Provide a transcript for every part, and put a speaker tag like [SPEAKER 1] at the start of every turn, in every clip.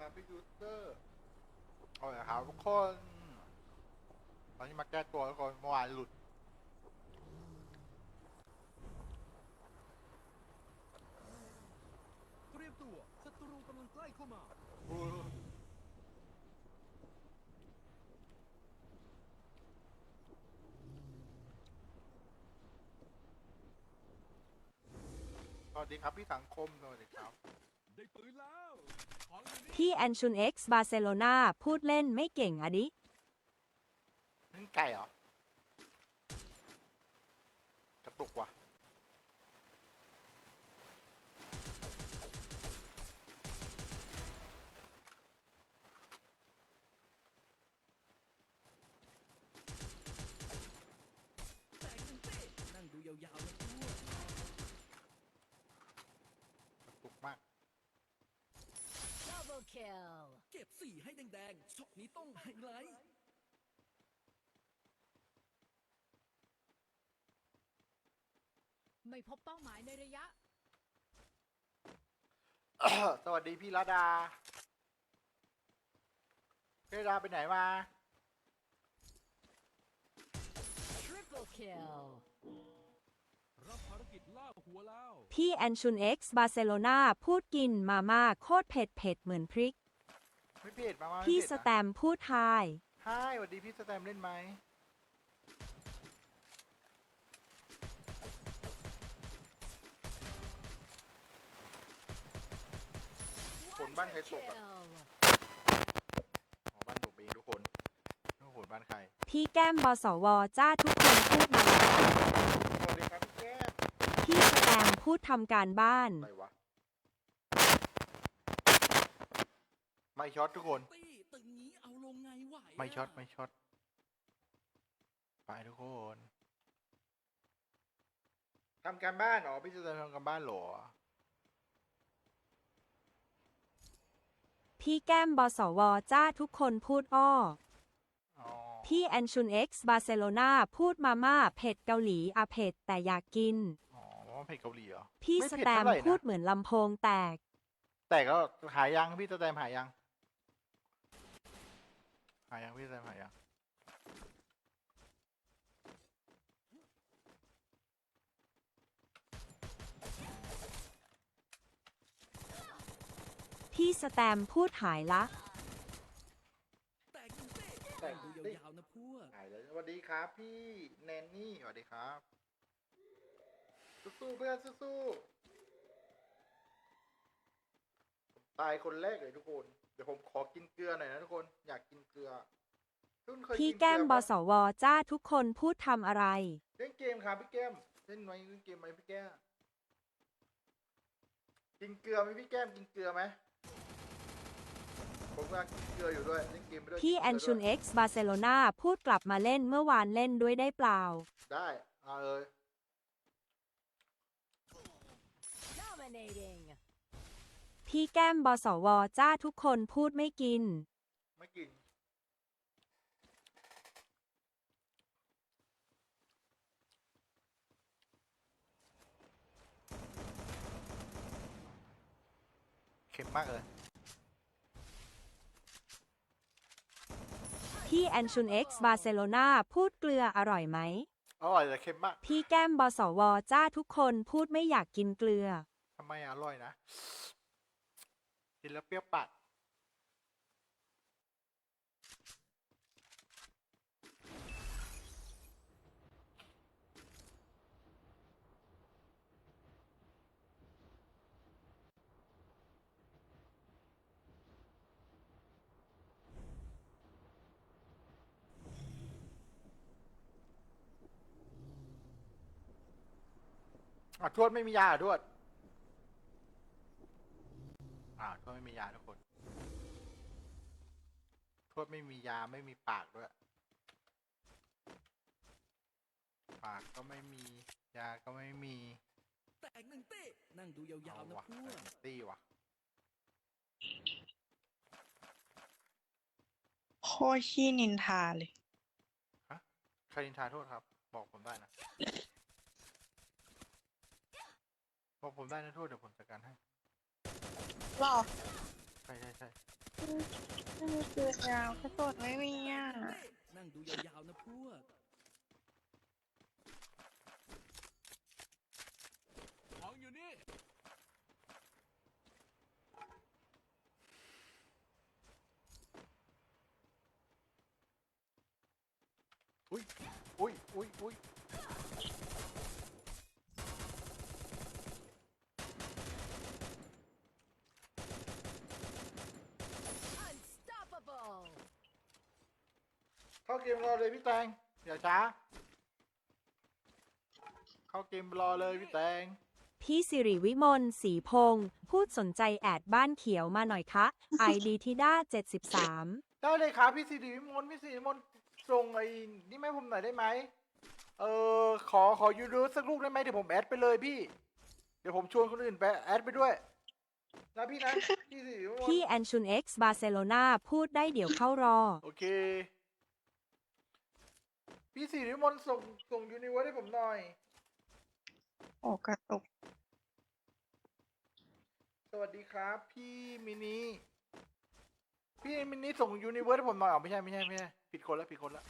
[SPEAKER 1] ครับพี่ยูเซอร์เอาเลยครับทุกคน ตอนนี้มาแก้ตัวทุกคนเมื่อวานหลุด
[SPEAKER 2] เตรียมตัวศัตรูกำลังใกล้เข้ามา
[SPEAKER 1] สวัสดีครับพี่สังคมสวัสดีครับ
[SPEAKER 2] ได้ปืนแล้วของอยู่นี่
[SPEAKER 3] พี่แอนชุนเอ็กซ์บาร์เซโลนาพูดเล่นไม่เก่งอะดิ
[SPEAKER 1] นี่ไก่เหรอ กระตุกว่ะ
[SPEAKER 2] นั่งดูยาวๆนะทั่ว
[SPEAKER 1] กระตุกมาก
[SPEAKER 4] Double kill.
[SPEAKER 2] เก็บสี่ให้แดงๆช็อต นี้ต้องไฮไลท์
[SPEAKER 4] ไม่พบเป้าหมายในระยะ
[SPEAKER 1] สวัสดีพี่ระดาพี่ระดาไปไหนมา
[SPEAKER 4] Triple kill.
[SPEAKER 2] รับภารกิจล่าหัวแล้ว
[SPEAKER 3] พี่แอนชุนเอ็กซ์บาร์เซโลนาพูดกินมาม่าโคตรเผ็ดเผ็ดเหมือนพริก
[SPEAKER 1] ไม่เผ็ดมามาไม่
[SPEAKER 3] พี่
[SPEAKER 1] เผ็ด
[SPEAKER 3] ส
[SPEAKER 1] นะ
[SPEAKER 3] แตมพูดทาย
[SPEAKER 1] ฮายสวัสดีพี่สแตมเล่นไหมคนบ้านใครตกอะ
[SPEAKER 4] Kill.
[SPEAKER 1] อ๋อบ้านผมเองทุกคนทุกคนบ้านใคร
[SPEAKER 3] พี่แก้มบสวจ้าทุกคนพูดมาแล้ว
[SPEAKER 1] สวัสดีครับพี่แก้ม
[SPEAKER 3] พี่สแตมพูดทำการบ้าน
[SPEAKER 1] อะไรวะ ไม่ช็อตทุกคน
[SPEAKER 2] ตี้ตึงนี้เอาลงไงไหวะ
[SPEAKER 1] ไม่ช็อตไม่ช็อตไปทุกคนทำการบ้านเหรอพี่จะทำการบ้านเหรอ
[SPEAKER 3] พี่แก้มบสวจ้าทุกคนพูดอ้อ
[SPEAKER 1] อ๋อ
[SPEAKER 3] พี่แอนชุนเอ็กซ์บาร์เซโลนาพูดมาม่าเผ็ดเกาหลีอะเผ็ดแต่อยากกิน
[SPEAKER 1] อ๋อว่าเผ็ดเกาหลีเหรอ
[SPEAKER 3] พี่
[SPEAKER 1] ไม่
[SPEAKER 3] ส
[SPEAKER 1] เผ็ด
[SPEAKER 3] แตม
[SPEAKER 1] เท่าไหร่นะ
[SPEAKER 3] พูดเหมือนลำโพงแตก
[SPEAKER 1] แต่ก็หายยังพี่สแตมหายยัง หายยังพี่สแตมหายยัง
[SPEAKER 3] พี่สแตมพูดหายละ
[SPEAKER 2] แตกหนึ่งเต้
[SPEAKER 1] แตก
[SPEAKER 2] นั่งดูยาวๆนะพวก
[SPEAKER 1] หายแล้วสวัสดีครับ พี่แนนนี่สวัสดีครับ สู้ๆเพื่อนสู้ๆตายคนแรกเลยทุกคนเดี๋ยวผมขอกินเกลือหน่อยนะทุกคน อยากกินเกลือทุกคนเคย
[SPEAKER 3] พี่
[SPEAKER 1] นเลื
[SPEAKER 3] แก้ม
[SPEAKER 1] อบปะ
[SPEAKER 3] สวจ้าทุกคนพูดทำอะไร
[SPEAKER 1] เล่นเกมครับพี่แก้มเล่นไหมเล่นเกมไหมพี่แก้มกินเกลือไหมพี่แก้มกินเกลือไหมผมกำลังกินเกลืออยู่ด้วยเล่นเกมไปด้วย
[SPEAKER 3] พี่
[SPEAKER 1] กิ
[SPEAKER 3] แอน
[SPEAKER 1] เกลื
[SPEAKER 3] ชุน
[SPEAKER 1] ด้วย
[SPEAKER 3] เอ็กซ์บาร์เซโลนาพูดกลับมาเล่นเมื่อวานเล่นด้วยได้เปล่า
[SPEAKER 1] ได้เอาเลย
[SPEAKER 4] Dominating.
[SPEAKER 3] พี่แก้มบสวจ้าทุกคนพูดไม่กิน
[SPEAKER 1] ไม่กิน เค็มมากเลย
[SPEAKER 3] พี่แอนชุนเอ็กซ์บาร์เซโลนาพูดเกลืออร่อยไหม
[SPEAKER 1] อร่อยแต่เค็มมาก
[SPEAKER 3] พี่แก้มบสวจ้าทุกคนพูดไม่อยากกินเกลือ
[SPEAKER 1] ทำไมอร่อยนะ กินแล้วเปรี้ยวปากอะทวดไม่มียาเหรอทวดอ่าทวดไม่มียาทุกคน ทวดไม่มียาไม่มีปากด้วย ปากก็ไม่มี ยาก็ไม่มี
[SPEAKER 2] แตกหนึ่งเต้นั่งดูยาว
[SPEAKER 1] เอา
[SPEAKER 2] ๆนะ
[SPEAKER 1] วะ
[SPEAKER 2] พวก
[SPEAKER 1] ตี้วะ
[SPEAKER 5] โคตรขี้นินทาเลย
[SPEAKER 1] ฮะใครนินทาโทษครับ บอกผมได้นะ บอกผมได้นะโทษเดี๋ยวผมจัดการให้
[SPEAKER 5] หรอ ไม่มีปืนยาวกระสุนไม่มีอะ
[SPEAKER 2] นั่งดูยาวๆนะพวกของอยู่นี่
[SPEAKER 1] อุ้ยอุ้ยอุ้ยอุ้ย เข้าเกมรอเลยพี่แตงอย่าช้า เข้าเกมรอเลยพี่แตง
[SPEAKER 3] พี่สิริวิมลศรีพงศ์พูดสนใจแอดบ้านเขียวมาหน่อยคะ ID ทิด้า73
[SPEAKER 1] ได้เลยครับพี่สิริวิมลพี่สิริวิมลส่งไอ้นี่แม่ผมหน่อยได้ไหมเออขอขอยูรูสักลูกได้ไหมเดี๋ยวผมแอดไปเลยพี่ เดี๋ยวผมชวนคนอื่นไปแอดไปด้วยนะพี่นะพี่สิริวิมล
[SPEAKER 3] พี่แอนชุน X บาร์เซโลนาพูดได้เดี๋ยวเข้ารอ
[SPEAKER 1] โอเค พี่สิริวิมลส่งส่งยูนิเวิร์สให้ผมหน่อย
[SPEAKER 5] โอ้กระตุก
[SPEAKER 1] สวัสดีครับ พี่มินิพี่มินิส่งยูนิเวิร์สให้ผมหน่อยอ๋อไม่ใช่ไม่ใช่ไม่ใช่ผิดคนละผิดคนละ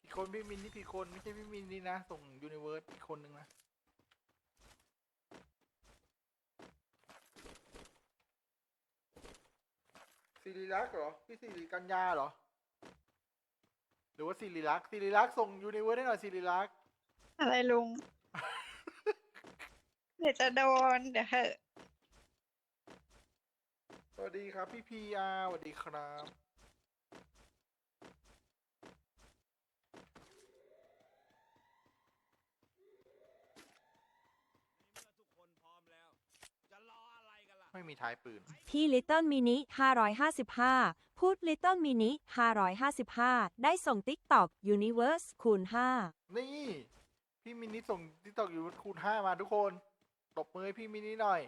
[SPEAKER 1] ผิดคนพี่มินิผิดคนไม่ใช่พี่มินินะ ส่งยูนิเวิร์สอีกคนนึงนะ สิริลักษณ์เหรอ พี่สิริกัญญาเหรอ หรือว่าสิริลักษณ์สิริลักษณ์ส่งยูนิเวิร์สให้หน่อยสิริลักษณ์
[SPEAKER 5] อะไรลุง เดี๋ยวจะโดนเดี๋ยวเหอะ
[SPEAKER 1] สวัสดีครับพี่พีอาร์สวัสดีครับ
[SPEAKER 2] ทุกคนพร้อมแล้ว จะรออะ ไรกันล่ะ
[SPEAKER 1] ไม่มีท้ายปืน
[SPEAKER 3] พี่ Little Mini 555 พูด Little Mini 555 ได้ส่ง TikTok Universe คูณ5
[SPEAKER 1] นี่ พี่มินิส่งทิกตอกอยู่คูณห้ามาทุกคนตบมือให้พี่มินิหน่อย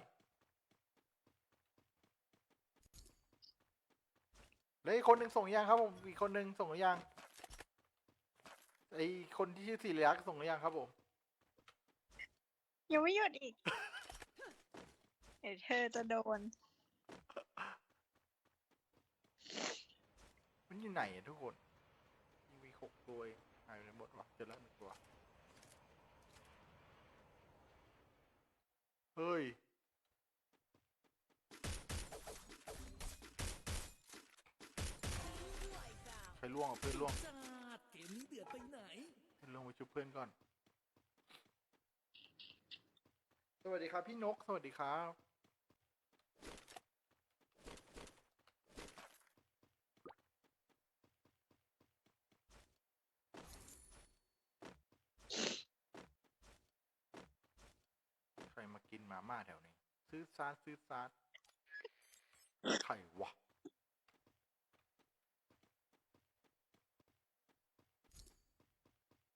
[SPEAKER 1] แล้วอีกคนหนึ่งส่งยังครับผมอีกคนหนึ่งส่งหรือยังไอคนที่ชื่อสิริลักษณ์ส่งหรือยังครับผม
[SPEAKER 5] ยังไม่หยุดอีก เดี๋ยวเธอจะโดน
[SPEAKER 1] มันอยู่ไหนอะทุกคนมีหกตัวเองหายไปไหนหมดวะเจอแล้วหนึ่งตัว เฮ้ย ใครล่วงอะเพื่อนล่วง
[SPEAKER 2] จ้าดเกมนี้เดือดไปไหน
[SPEAKER 1] เพื่อนล่วงไปช่วยเพื่อนก่อน สวัสดีครับพี่นก สวัสดีครับ ใคร มากินมาม่าแถวนี้ ซื้อซาดซื้อซาดใครวะ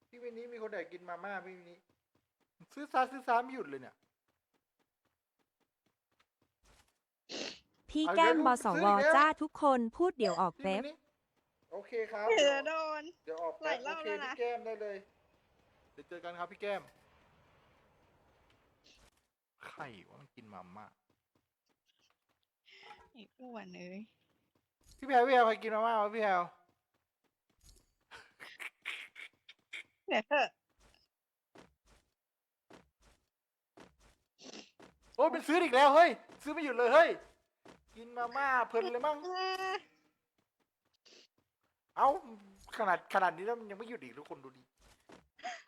[SPEAKER 1] พี่วินนี้มีคนไหนกินมาม่าพี่วินนี้ซื้อซาดซื้อซาดไม่หยุดเลยเนี่ย
[SPEAKER 3] พี่
[SPEAKER 1] เอา
[SPEAKER 3] แก้ม
[SPEAKER 1] เดี๋ยว
[SPEAKER 3] บ
[SPEAKER 1] ลู
[SPEAKER 3] ส
[SPEAKER 1] กซื้อ
[SPEAKER 3] ว
[SPEAKER 1] อีกแล้ว
[SPEAKER 3] จ้าทุกคนพูดเดี๋ยวออก
[SPEAKER 1] พี่
[SPEAKER 3] เป๊
[SPEAKER 1] วิ
[SPEAKER 3] ป
[SPEAKER 1] นนี้โอเคครับ
[SPEAKER 5] เดี๋ยวจะโดน
[SPEAKER 1] เดี๋ยวออก
[SPEAKER 5] หลาย
[SPEAKER 1] แป๊บ
[SPEAKER 5] ร
[SPEAKER 1] โอ
[SPEAKER 5] อบ
[SPEAKER 1] เค
[SPEAKER 5] แล้วนะ
[SPEAKER 1] พี่แก้มได้เลย เดี๋ยวเจอกันครับพี่แก้ม ใครว่ามันกินมาม่า
[SPEAKER 5] ไอ้อ้วนเอ้ย
[SPEAKER 1] พี่แพรพี่แพรใครกินมาม่าวะพี่แพร
[SPEAKER 5] เดี๋ยวเถอะ
[SPEAKER 1] โอ้ยเป็นซื้ออีกแล้วเฮ้ยซื้อไม่หยุดเลยเฮ้ยกินมาม่าเพลินเลยมั้ง
[SPEAKER 5] อ่า
[SPEAKER 1] เอ้าขนาดขนาดนี้แล้วมันยังไม่หยุดอีกทุกคนดูดิ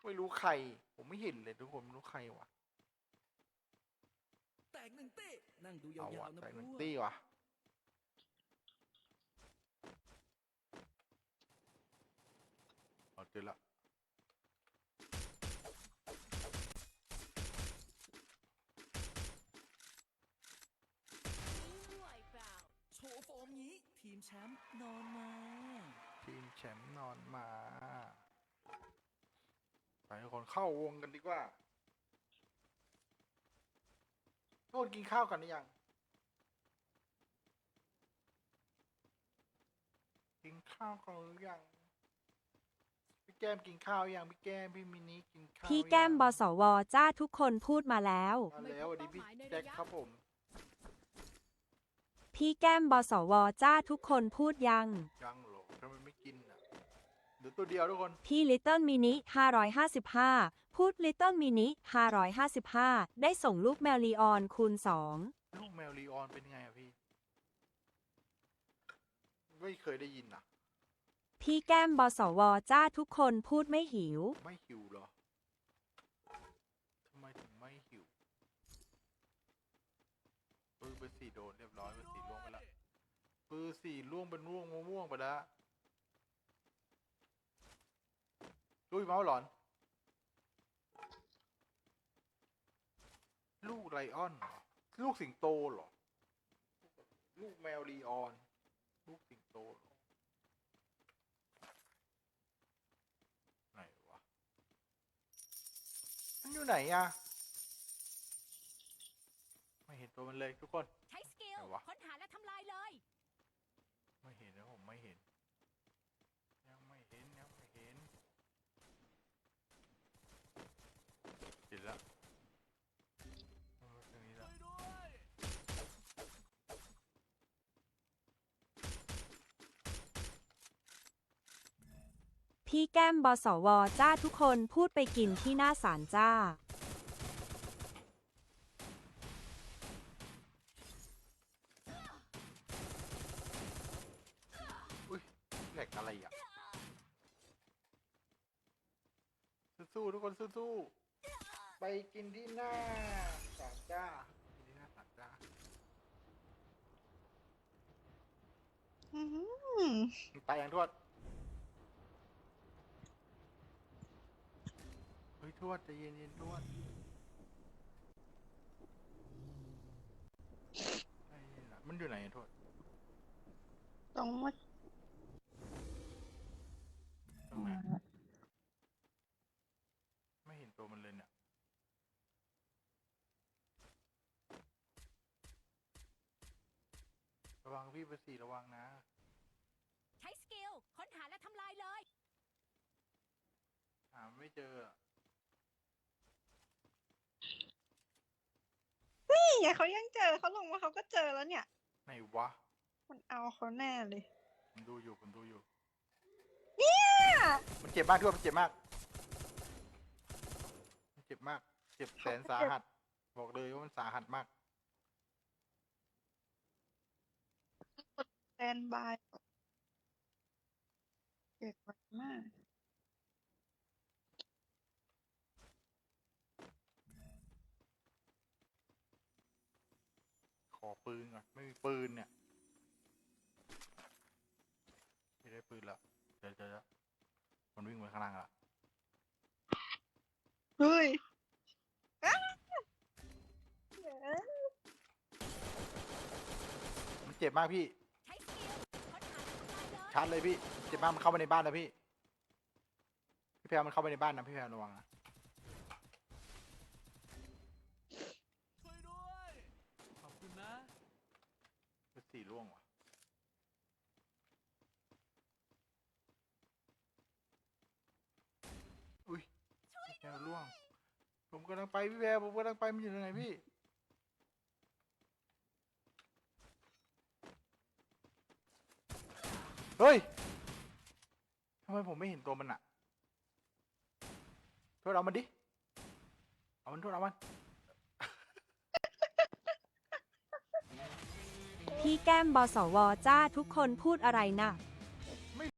[SPEAKER 1] ไม่รู้ใคร ผมไม่เห็นเลยทุกคนไม่รู้ใครวะ
[SPEAKER 2] แต กหนึ่งเต้นั่งดูยา
[SPEAKER 1] เอา
[SPEAKER 2] ว
[SPEAKER 1] วะ
[SPEAKER 2] ๆนะ
[SPEAKER 1] แต่
[SPEAKER 2] พ
[SPEAKER 1] หนึ่ง
[SPEAKER 2] วก
[SPEAKER 1] ตี้วะเอาเจอละ
[SPEAKER 4] Wipeout.
[SPEAKER 2] โชว์ฟอร์มนี้ ทีมแชมป์นอนมา
[SPEAKER 1] ทีมแชมป์นอนมาไปทุกคนเข้าวงกันดีกว่า ทุกคนกินข้าวกันหรือยัง กินข้าวกันหรือยัง พี่แก้มกินข้าวยังพี่แก้มพี่มินิกินข้าว
[SPEAKER 3] พี่แก้ม
[SPEAKER 1] ยัง
[SPEAKER 3] บสวจ้าทุกคนพูดมาแล้ว
[SPEAKER 1] มาแล้วสวัสดีพี่แจ็คครับผม
[SPEAKER 3] พี่แก้มบสวจ้าทุกคนพูดยัง
[SPEAKER 1] ยังเหรอทำไมไม่กินอะ เดี๋ยวตัวเดียวทุกคน
[SPEAKER 3] พี่ Little Mini 555 พูด Little Mini 555 ได้ส่งลูกแมวลีออนคูณ 2
[SPEAKER 1] ลูกแมวลีออนเป็นไงอะพี่ ไม่เคยได้ยินอะ
[SPEAKER 3] พี่แก้มบสวจ้าทุกคนพูดไม่หิว
[SPEAKER 1] ไม่หิวเหรอ ทำไมถึงไม่หิวปืนเบอร์สี่โดนเรียบร้อยเบอร์สี่ล่วงไปละเบอร์สี่ล่วงเป็นร่วงมะม่วงไปแล้ว ลุยเมาส์หลอน ลูกไลออนเหรอลูกสิงโตเหรอ ลูกแมวลีออน ลูกสิงโตเหรอไหนวะ มันอยู่ไหนอะไม่เห็นตัวมันเลยทุกคน
[SPEAKER 4] ใช้สกิล
[SPEAKER 1] ไหนวะ
[SPEAKER 4] ค้นหาและทำลายเลย
[SPEAKER 1] ไม่เห็นนะผมไม่เห็น ยังไม่เห็นยังไม่เห็นเห็นแล้วเออตรงนี้แล้ว
[SPEAKER 3] พี่แก้มบสวจ้าทุกคนพูดไปกินที่หน้าศาลจ้า
[SPEAKER 1] อุ้ยแหลกอะไรอะ สู้ๆทุกคนสู้ๆไปกินที่หน้าสามจ้ากินที่หน้าสามจ้า
[SPEAKER 5] อื้อหือ
[SPEAKER 1] ไปยังทวด ฮ้ยทวดใจะเย็นเย็นๆทวดไอ้นี่ล่ะมันอยู่ไหนอะทวด
[SPEAKER 5] ตรงว่า
[SPEAKER 1] ตรงไหนไม่เห็นตัวมันเลยเนี่ยระวังพี่เบอร์สี่ระวังนะ
[SPEAKER 4] ใช้สกิลค้นหาและทำลายเลย
[SPEAKER 1] หาไม่เจออะ
[SPEAKER 5] นี่ ไงเขายังเจอเขาลงมาเขาก็เจอแล้วเนี่ย
[SPEAKER 1] ไหนวะ
[SPEAKER 5] มันเอาเขาแน่เลย
[SPEAKER 1] ผมดูอยู่ผมดูอยู่
[SPEAKER 5] เนี่ย
[SPEAKER 1] มันเจ็บมากด้วยมันเจ็บมาก มันเจ็บมาก เจ็บแสนสาหัส บอกเลยว่ามันสาหัสมาก
[SPEAKER 5] แตนบายเก่งมาก
[SPEAKER 1] ปืนก่อนไม่มีปืนเนี่ยไม่ได้ปืนแล้วเดี๋ยวเดี๋ยวเดี๋ยวมันวิ่งไปข้างล่างละ
[SPEAKER 5] เฮ้ยอ้าเดี๋ยว
[SPEAKER 1] มันเจ็บมากพี่
[SPEAKER 4] ใช้สกิลค้นหาและทำลายเลย
[SPEAKER 1] ชาร์จเลยพี่ เจ็บมากมันเข้ามาในบ้านนะพี่ พี่แพรมันเข้าไปในบ้านนะพี่แพรระวังนะ
[SPEAKER 2] ช่วยด้วย ขอบคุณนะ
[SPEAKER 1] เป็น สี่ล่วงว่ะอุ้ยแพรล่วง ผมกำลังไปพี่แพรผมกำลังไปมันอยู่ตรงไหนพี่ เฮ้ยทำไมผมไม่เห็นตัวมันอะโทษเอามันดิ เอามันโทษเอามัน
[SPEAKER 3] พี่แก้มบสวจ้าทุกคนพูดอะไรนะ